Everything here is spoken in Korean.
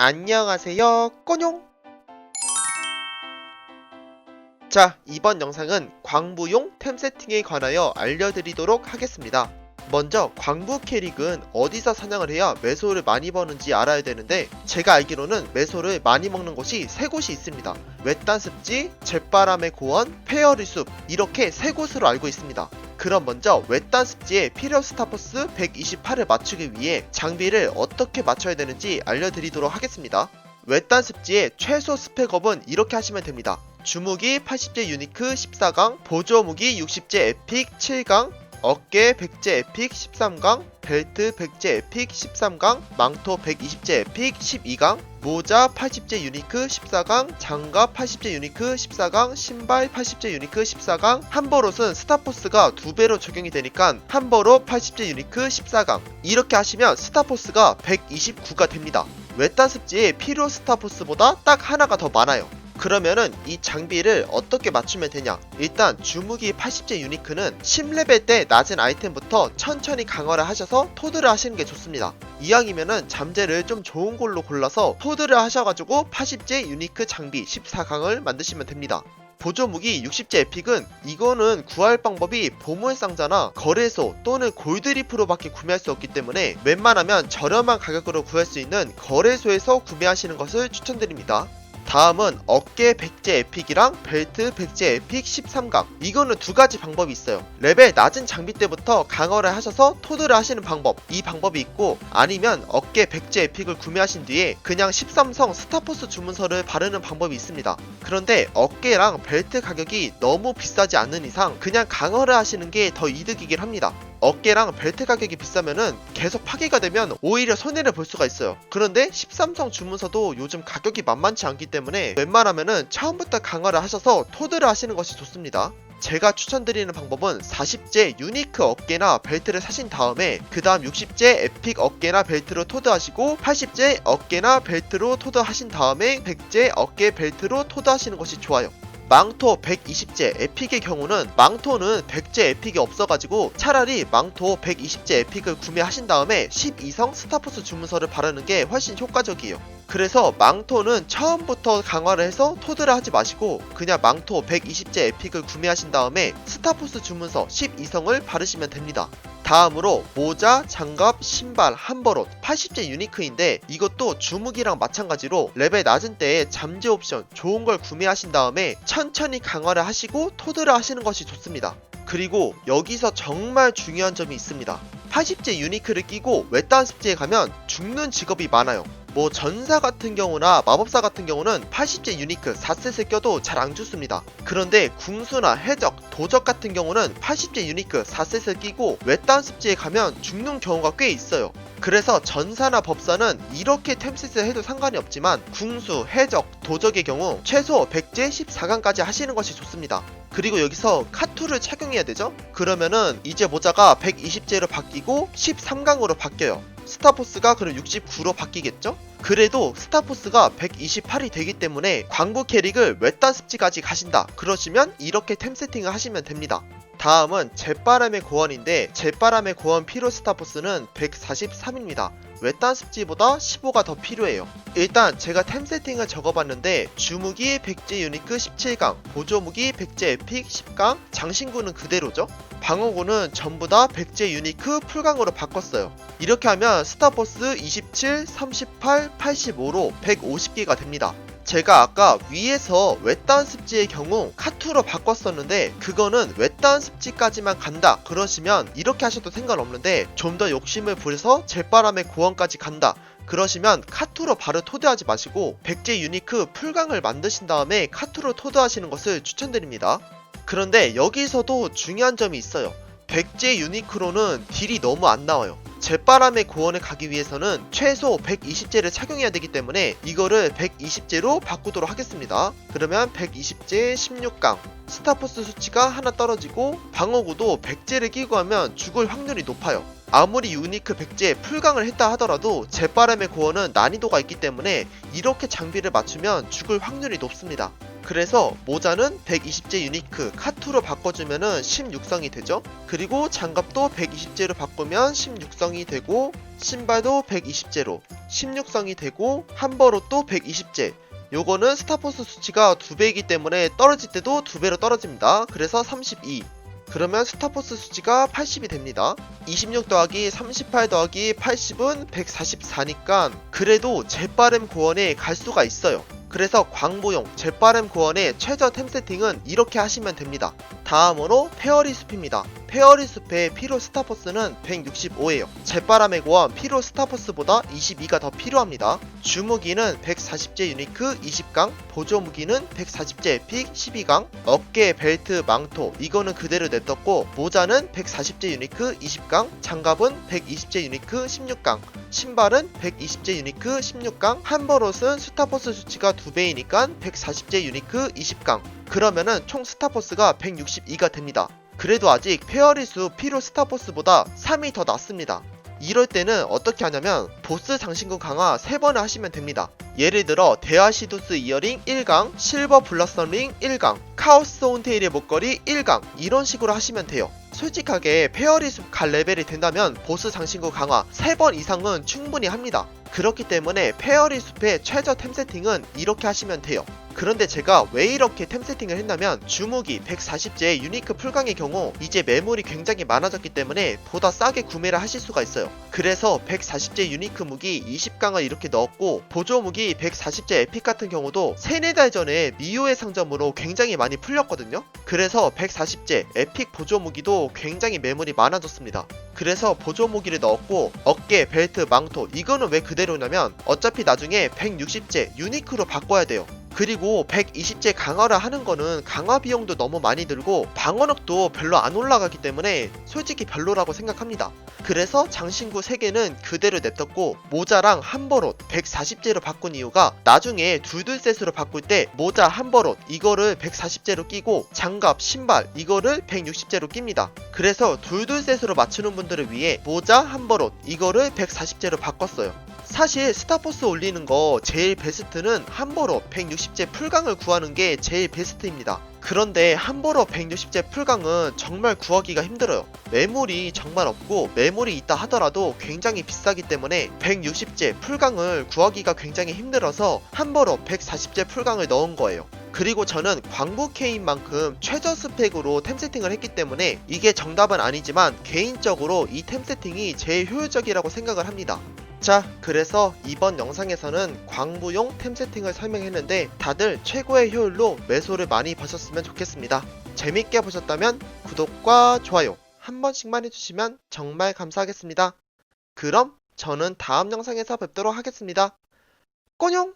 안녕하세요. 꼬뇽. 자 이번 영상은 광부용 템 세팅에 관하여 알려드리도록 하겠습니다. 먼저 광부 캐릭은 어디서 사냥을 해야 매소를 많이 버는지 알아야 되는데 제가 알기로는 매소를 많이 먹는 곳이 세 곳이 있습니다. 외딴 습지, 잿바람의 고원, 페어리 숲 이렇게 세 곳으로 알고 있습니다 그럼 먼저 외딴 습지의 필요 스타포스 128을 맞추기 위해 장비를 어떻게 맞춰야 되는지 알려드리도록 하겠습니다. 외딴 습지의 최소 스펙업은 이렇게 하시면 됩니다. 주무기 80제 유니크 14강, 보조무기 60제 에픽 7강, 어깨 100제 에픽 13강, 벨트 100제 에픽 13강, 망토 120제 에픽 12강, 모자 80제 유니크 14강, 장갑 80제 유니크 14강, 신발 80제 유니크 14강, 한버롯은 스타포스가 두 배로 적용이 되니까 한버롯 80제 유니크 14강. 이렇게 하시면 스타포스가 129가 됩니다. 외딴 습지의 필요 스타포스보다 딱 하나가 더 많아요. 그러면은 이 장비를 어떻게 맞추면 되냐? 일단 주무기 80제 유니크는 10레벨 때 낮은 아이템부터 천천히 강화를 하셔서 토드를 하시는 게 좋습니다. 이왕이면은 잠재를 좀 좋은 걸로 골라서 토드를 하셔가지고 80제 유니크 장비 14강을 만드시면 됩니다. 보조무기 60제 에픽은 이거는 구할 방법이 보물상자나 거래소 또는 골드리프로밖에 구매할 수 없기 때문에 웬만하면 저렴한 가격으로 구할 수 있는 거래소에서 구매하시는 것을 추천드립니다. 다음은 어깨 100제 에픽이랑 벨트 100제 에픽 13강 이거는 두 가지 방법이 있어요. 레벨 낮은 장비 때부터 강화를 하셔서 토드를 하시는 방법 이 방법이 있고 아니면 어깨 100제 에픽을 구매하신 뒤에 그냥 13성 스타포스 주문서를 바르는 방법이 있습니다. 그런데 어깨랑 벨트 가격이 너무 비싸지 않는 이상 그냥 강화를 하시는 게 더 이득이긴 합니다 어깨랑 벨트 가격이 비싸면은 계속 파괴가 되면 오히려 손해를 볼 수가 있어요. 그런데 13성 주문서도 요즘 가격이 만만치 않기 때문에 웬만하면은 처음부터 강화를 하셔서 토드를 하시는 것이 좋습니다. 제가 추천드리는 방법은 40제 유니크 어깨나 벨트를 사신 다음에 그 다음 60제 에픽 어깨나 벨트로 토드하시고 80제 어깨나 벨트로 토드하신 다음에 100제 어깨 벨트로 토드하시는 것이 좋아요. 망토 120제 에픽의 경우는 망토는 100제 에픽이 없어가지고 차라리 망토 120제 에픽을 구매하신 다음에 12성 스타포스 주문서를 바르는 게 훨씬 효과적이에요. 그래서 망토는 처음부터 강화를 해서 토드를 하지 마시고 그냥 망토 120제 에픽을 구매하신 다음에 스타포스 주문서 12성을 바르시면 됩니다. 다음으로 모자, 장갑, 신발, 한버롯 80제 유니크인데 이것도 주무기랑 마찬가지로 레벨 낮은 때에 잠재 옵션 좋은 걸 구매하신 다음에 천천히 강화를 하시고 토드를 하시는 것이 좋습니다. 그리고 여기서 정말 중요한 점이 있습니다. 80제 유니크를 끼고 외딴 습지에 가면 죽는 직업이 많아요. 뭐 전사 같은 경우나 마법사 같은 경우는 80제 유니크 4셋을 껴도 잘 안 죽습니다. 그런데 궁수나 해적, 도적 같은 경우는 80제 유니크 4셋을 끼고 외딴 습지에 가면 죽는 경우가 꽤 있어요. 그래서 전사나 법사는 이렇게 템셋을 해도 상관이 없지만 궁수, 해적, 도적의 경우 최소 100제 14강까지 하시는 것이 좋습니다. 그리고 여기서 카투를 착용해야 되죠? 그러면은 이제 모자가 120제로 바뀌고 13강으로 바뀌어요. 스타포스가 그럼 69로 바뀌겠죠? 그래도 스타포스가 128이 되기 때문에 광부 캐릭을 외딴 습지까지 가신다. 그러시면 이렇게 템 세팅을 하시면 됩니다. 다음은 잿바람의 고원인데 잿바람의 고원 피로 스타포스는 143입니다. 외딴 습지보다 15가 더 필요해요. 일단 제가 템 세팅을 적어봤는데 주무기 100제 유니크 17강, 보조무기 100제 에픽 10강, 장신구는 그대로죠. 방어구는 전부 다 100제 유니크 풀강으로 바꿨어요. 이렇게 하면 스타포스 27, 38, 85로 150개가 됩니다. 제가 아까 위에서 외딴 습지의 경우 카투로 바꿨었는데 그거는 외딴 습지까지만 간다 그러시면 이렇게 하셔도 상관없는데 좀 더 욕심을 부려서 잿바람의 고원까지 간다 그러시면 카투로 바로 토드하지 마시고 백제 유니크 풀강을 만드신 다음에 카투로 토드하시는 것을 추천드립니다 그런데 여기서도 중요한 점이 있어요 백제 유니크로는 딜이 너무 안 나와요 잿바람의 고원에 가기 위해서는 최소 120제를 착용해야 되기 때문에 이거를 120제로 바꾸도록 하겠습니다. 그러면 120제 16강 스타포스 수치가 하나 떨어지고 방어구도 100제를 끼고 하면 죽을 확률이 높아요. 아무리 유니크 100제 풀강을 했다 하더라도 잿바람의 고원은 난이도가 있기 때문에 이렇게 장비를 맞추면 죽을 확률이 높습니다. 그래서 모자는 120제 유니크 카투로 바꿔주면은 16성이 되죠. 그리고 장갑도 120제로 바꾸면 16성이 되고 신발도 120제로 16성이 되고 함버로 또 120제 요거는 스타포스 수치가 2배이기 때문에 떨어질 때도 2배로 떨어집니다. 그래서 32 그러면 스타포스 수치가 80이 됩니다. 26 더하기 38 더하기 80은 144니까 그래도 재빠름 고원에 갈 수가 있어요. 그래서 광부용 재빠름 고원의 최저 템 세팅은 이렇게 하시면 됩니다. 다음으로 페어리 숲입니다. 페어리 숲의 피로 스타포스는 165예요. 재빠람의 고원 피로 스타포스보다 22가 더 필요합니다. 주무기는 140제 유니크 20강, 보조 무기는 140제 에픽 12강, 어깨, 벨트, 망토 이거는 그대로 냅뒀고 모자는 140제 유니크 20강, 장갑은 120제 유니크 16강, 신발은 120제 유니크 16강, 한버롯은 스타포스 수치가 2배이니까 140제 유니크 20강. 그러면은 총 스타포스가 162가 됩니다. 그래도 아직 페어리수 피로 스타포스보다 3이 더 낫습니다. 이럴 때는 어떻게 하냐면 보스 장신구 강화 3번을 하시면 됩니다. 예를 들어 데아시도스 이어링 1강, 실버 블러썸 링 1강, 카오스 온테일의 목걸이 1강 이런 식으로 하시면 돼요. 솔직하게 페어리숲 갈 레벨이 된다면 보스 장신구 강화 3번 이상은 충분히 합니다. 그렇기 때문에 페어리 숲의 최저 템 세팅은 이렇게 하시면 돼요. 그런데 제가 왜 이렇게 템 세팅을 했냐면 주무기 140제 유니크 풀강의 경우 이제 매물이 굉장히 많아졌기 때문에 보다 싸게 구매를 하실 수가 있어요. 그래서 140제 유니크 무기 20강을 이렇게 넣었고 보조 무기 140제 에픽 같은 경우도 3, 4달 전에 미호의 상점으로 굉장히 많이 풀렸거든요. 그래서 140제 에픽 보조 무기도 굉장히 매물이 많아졌습니다. 그래서 보조 무기를 넣었고 어깨, 벨트, 망토 이거는 왜 그대로냐면 어차피 나중에 160제 유니크로 바꿔야 돼요. 그리고 120제 강화를 하는 거는 강화 비용도 너무 많이 들고 방어력도 별로 안 올라가기 때문에 솔직히 별로라고 생각합니다. 그래서 장신구 3개는 그대로 냅뒀고 모자랑 한버롯 140제로 바꾼 이유가 나중에 둘둘셋으로 바꿀 때 모자 한버롯 이거를 140제로 끼고 장갑 신발 이거를 160제로 낍니다. 그래서 둘둘셋으로 맞추는 분들을 위해 모자 한버롯 이거를 140제로 바꿨어요. 사실 스타포스 올리는 거 제일 베스트는 함버로 160제 풀강을 구하는 게 제일 베스트입니다. 그런데 함버로 160제 풀강은 정말 구하기가 힘들어요. 매물이 정말 없고 매물이 있다 하더라도 굉장히 비싸기 때문에 160제 풀강을 구하기가 굉장히 힘들어서 함버로 140제 풀강을 넣은 거예요. 그리고 저는 광부 K인 만큼 최저 스펙으로 템 세팅을 했기 때문에 이게 정답은 아니지만 개인적으로 이 템 세팅이 제일 효율적이라고 생각을 합니다. 자, 그래서 이번 영상에서는 광부용 템 세팅을 설명했는데 다들 최고의 효율로 매소를 많이 버셨으면 좋겠습니다. 재밌게 보셨다면 구독과 좋아요 한 번씩만 해주시면 정말 감사하겠습니다. 그럼 저는 다음 영상에서 뵙도록 하겠습니다. 꼬뇽!